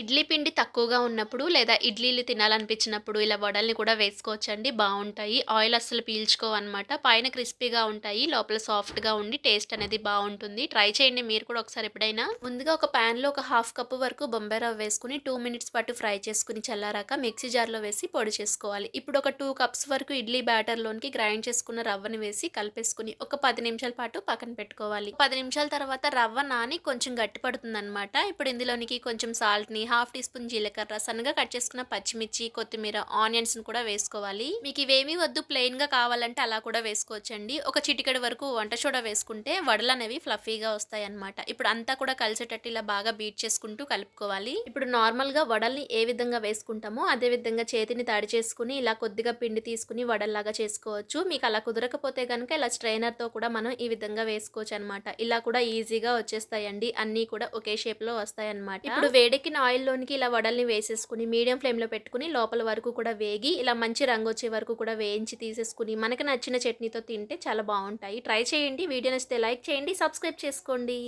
ఇడ్లీ పిండి తక్కువగా ఉన్నప్పుడు లేదా ఇడ్లీలు తినాలనిపించినప్పుడు ఇలా వడల్ని కూడా వేసుకోవచ్చండి. బాగుంటాయి ఆయిల్ అస్సలు పీల్చుకోవన్నమాట పైన క్రిస్పీగా ఉంటాయి. లోపల సాఫ్ట్గా ఉండి టేస్ట్ అనేది బాగుంటుంది ట్రై చేయండి మీరు కూడా ఒకసారి ఎప్పుడైనా. ముందుగా ఒక ప్యాన్లో ఒక హాఫ్ కప్ వరకు బొంబాయి రవ్వ వేసుకుని టూ మినిట్స్ పాటు ఫ్రై చేసుకుని చల్లారాక మిక్సీ జార్లో వేసి పొడి చేసుకోవాలి. ఇప్పుడు ఒక టూ కప్స్ వరకు ఇడ్లీ బ్యాటర్లోనికి గ్రైండ్ చేసుకున్న రవ్వని వేసి కలిపేసుకుని ఒక పది నిమిషాల పాటు పక్కన పెట్టుకోవాలి. పది నిమిషాల తర్వాత రవ్వ నాని కొంచెం గట్టి పడుతుంది అనమాట ఇప్పుడు ఇందులోనికి కొంచెం సాల్ట్ని హాఫ్ టీ స్పూన్ జీలకర్ర సన్నగా కట్ చేసుకున్న పచ్చిమిర్చి కొత్తిమీర ఆనియన్స్ కూడా వేసుకోవాలి. మీకు ఇవేమీ వద్దు ప్లెయిన్గా కావాలంటే అలా కూడా వేసుకోవచ్చండి. ఒక చిటికెడు వరకు వంట సోడా వేసుకుంటే వడలు అనేవి ఫ్లఫీగా వస్తాయి అనమాట ఇప్పుడు అంతా కూడా కలిసేటట్టు ఇలా బాగా బీట్ చేసుకుంటూ కలుపుకోవాలి. ఇప్పుడు నార్మల్గా వడల్ని ఏ విధంగా వేసుకుంటామో అదే విధంగా చేతిని తడి చేసుకుని ఇలా కొద్దిగా పిండి తీసుకుని వడల్లాగా చేసుకోవచ్చు. మీకు అలా కుదరకపోతే కనుక ఇలా స్ట్రైనర్తో కూడా మనం ఈ విధంగా వేసుకోవచ్చు అనమాట ఇలా కూడా ఈజీగా వచ్చేస్తాయండి. అన్ని కూడా ఒకే షేప్లో వస్తాయి అనమాట ఇప్పుడు వేడెక్కిన ఆయిల్ ఆయిల్లోనికి ఇలా వడల్ని వేసేసుకుని మీడియం ఫ్లేమ్లో పెట్టుకుని లోపల వరకు కూడా వేగి ఇలా మంచి రంగు వచ్చే వరకు కూడా వేయించి తీసేసుకుని మనకు నచ్చిన చట్నీతో తింటే చాలా బాగుంటాయి. ట్రై చేయండి. వీడియో నచ్చితే లైక్ చేయండి సబ్స్క్రైబ్ చేసుకోండి.